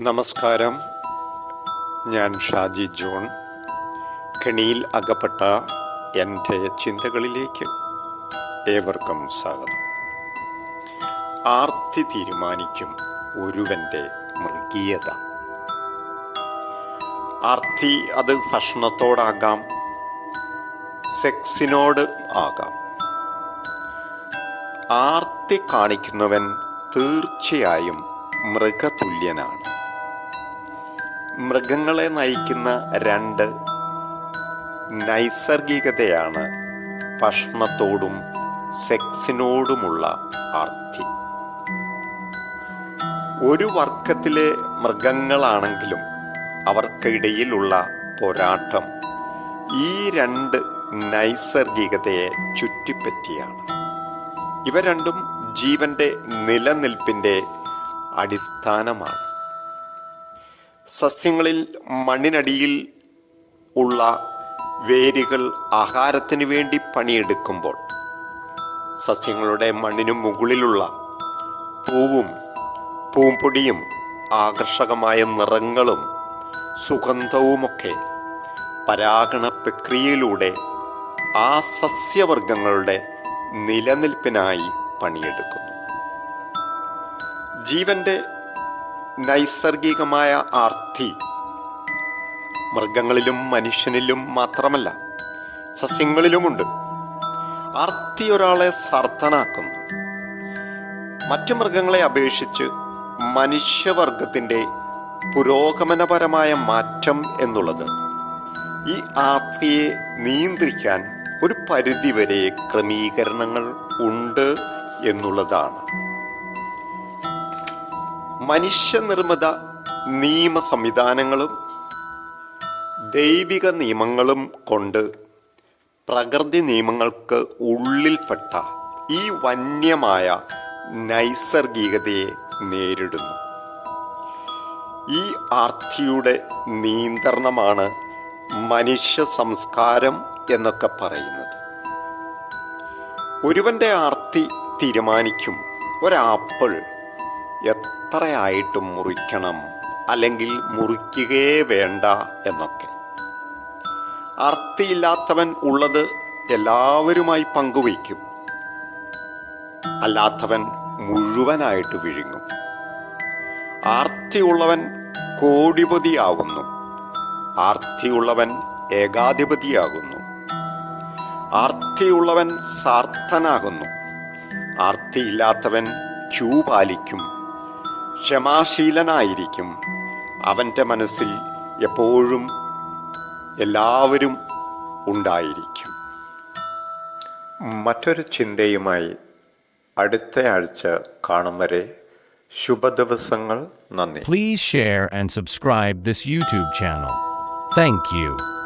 നമസ്കാരം. ഞാൻ ഷാജി ജോൺ. കെണിയിൽ അകപ്പെട്ട എന്റെ ചിന്തകളിലേക്ക് ഏവർക്കും സ്വാഗതം. ആർത്തി തീരുമാനിക്കും ഒരുവന്റെ മൃഗീയത. ആർത്തി അത് ഭക്ഷണത്തോടാകാം സെക്സിനോട് ആകാം. ആർത്തി കാണിക്കുന്നവൻ തീർച്ചയായും മൃഗതുല്യനാണ്. മൃഗങ്ങളെ നയിക്കുന്ന രണ്ട് നൈസർഗികതയാണ് ഭക്ഷണത്തോടും സെക്സിനോടുമുള്ള ആർത്തി. ഒരു വർഗത്തിലെ മൃഗങ്ങളാണെങ്കിലും അവർക്കിടയിലുള്ള പോരാട്ടം ഈ രണ്ട് നൈസർഗികതയെ ചുറ്റിപ്പറ്റിയാണ്. ഇവ രണ്ടും ജീവന്റെ നിലനിൽപ്പിന്റെ അടിസ്ഥാനമാണ്. സസ്യങ്ങളിൽ മണ്ണിനടിയിൽ ഉള്ള വേരുകൾ ആഹാരത്തിന് വേണ്ടി പണിയെടുക്കുമ്പോൾ സസ്യങ്ങളുടെ മണ്ണിനു മുകളിലുള്ള പൂവും പൂമ്പൊടിയും ആകർഷകമായ നിറങ്ങളും സുഗന്ധവുമൊക്കെ പരാഗണ പ്രക്രിയയിലൂടെ ആ സസ്യവർഗങ്ങളുടെ നിലനിൽപ്പിനായി പണിയെടുക്കുന്നു. ജീവന്റെ നൈസർഗികമായ ആർത്തി. മൃഗങ്ങളിലും മനുഷ്യനിലും മാത്രമല്ല സസ്യങ്ങളിലുമുണ്ട്. ആർത്തി ഒരാളെ സർദ്ധനാക്കുന്നു മറ്റു മൃഗങ്ങളെ അപേക്ഷിച്ച് മനുഷ്യവർഗത്തിന്റെ പുരോഗമനപരമായ മാറ്റം എന്നുള്ളത് ഈ ആർത്തിയെ നിയന്ത്രിക്കാൻ ഒരു പരിധിവരെ ക്രമീകരണങ്ങൾ ഉണ്ട് എന്നുള്ളതാണ്. മനുഷ്യനിർമ്മിത നിയമ സംവിധാനങ്ങളും ദൈവിക നിയമങ്ങളും കൊണ്ട് പ്രകൃതി നിയമങ്ങൾക്ക് ഉള്ളിൽപ്പെട്ട ഈ വന്യമായ നൈസർഗികതയെ നേരിടുന്നു. ഈ ആർത്തിയുടെ നിയന്ത്രണമാണ് മനുഷ്യ സംസ്കാരം എന്നൊക്കെ പറയുന്നത്. ഒരുവന്റെ ആർത്തി തീരുമാനിക്കും. ഒരാപ്പിൾ എത്രയായിട്ടും മുറിക്കണം അല്ലെങ്കിൽ മുറിക്കുകയേ വേണ്ട എന്നൊക്കെ. അർത്ഥിയില്ലാത്തവൻ ഉള്ളത് എല്ലാവരുമായി പങ്കുവയ്ക്കും. അല്ലാത്തവൻ മുഴുവനായിട്ട് വിഴുങ്ങും. ആർത്തിയുള്ളവൻ കോടിപതിയാകുന്നു ആർത്തിയുള്ളവൻ ഏകാധിപതിയാകുന്നു. ആർത്തിയുള്ളവൻ സാർത്ഥനാകുന്നു. ആർത്തിയില്ലാത്തവൻ ക്യൂ പാലിക്കും. ക്ഷമാശീലനായിരിക്കും. അവന്റെ മനസ്സിൽ എപ്പോഴും എല്ലാവരും ഉണ്ടായിരിക്കും. മറ്റൊരു ചിന്തയുമായി അടുത്ത ആഴ്ച കാണും വരെ ശുഭദിവസങ്ങൾ നന്ദി. Please share and subscribe this YouTube channel thank you.